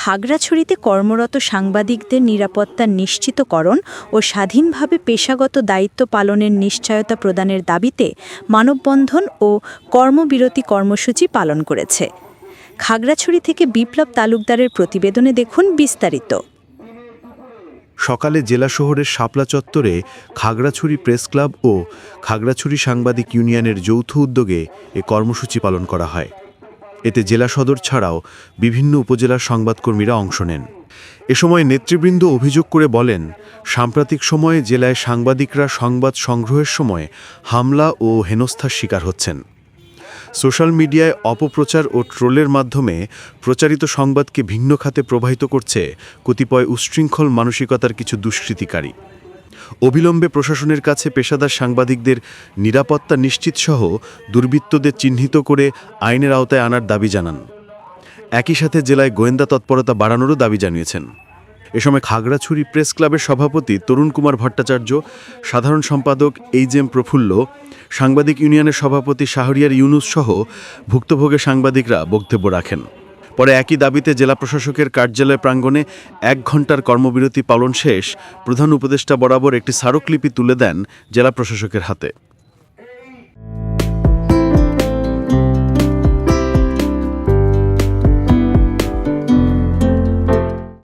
খাগড়াছড়িতে কর্মরত সাংবাদিকদের নিরাপত্তা নিশ্চিতকরণ ও স্বাধীনভাবে পেশাগত দায়িত্ব পালনের নিশ্চয়তা প্রদানের দাবিতে মানববন্ধন ও কর্মবিরতি কর্মসূচি পালন করেছে। খাগড়াছড়ি থেকে বিপ্লব তালুকদারের প্রতিবেদনে দেখুন বিস্তারিত। সকালে জেলা শহরের শাপলা চত্বরে খাগড়াছড়ি প্রেস ক্লাব ও খাগড়াছড়ি সাংবাদিক ইউনিয়নের যৌথ উদ্যোগে এ কর্মসূচি পালন করা হয়। এতে জেলা সদর ছাড়াও বিভিন্ন উপজেলার সংবাদকর্মীরা অংশ নেন। এ সময় নেতৃবৃন্দ অভিযোগ করে বলেন, সাম্প্রতিক সময়ে জেলায় সাংবাদিকরা সংবাদ সংগ্রহের সময় হামলা ও হেনস্থার শিকার হচ্ছেন। সোশ্যাল মিডিয়ায় অপপ্রচার ও ট্রোলের মাধ্যমে প্রচারিত সংবাদকে ভিন্ন খাতে প্রবাহিত করছে কতিপয় উচ্ছৃঙ্খল মানসিকতার কিছু দুষ্কৃতিকারী। অবিলম্বে প্রশাসনের কাছে পেশাদার সাংবাদিকদের নিরাপত্তা নিশ্চিতসহ দুর্বৃত্তদের চিহ্নিত করে আইনের আওতায় আনার দাবি জানান। একই সাথে জেলায় গোয়েন্দা তৎপরতা বাড়ানোরও দাবি জানিয়েছেন। এ সময় খাগড়াছড়ি প্রেস ক্লাবের সভাপতি তরুণ কুমার ভট্টাচার্য, সাধারণ সম্পাদক এইচ এম প্রফুল্ল, সাংবাদিক ইউনিয়নের সভাপতি শাহরিয়ার ইউনুস সহ ভুক্তভোগী সাংবাদিকরা বক্তব্য রাখেন। পরে একই দাবিতে জেলা প্রশাসকের কার্যালয় প্রাঙ্গণে এক ঘণ্টার কর্মবিরতি পালন শেষ। প্রধান উপদেষ্টা বরাবর একটি স্মারকলিপি তুলে দেন জেলা প্রশাসকের হাতে।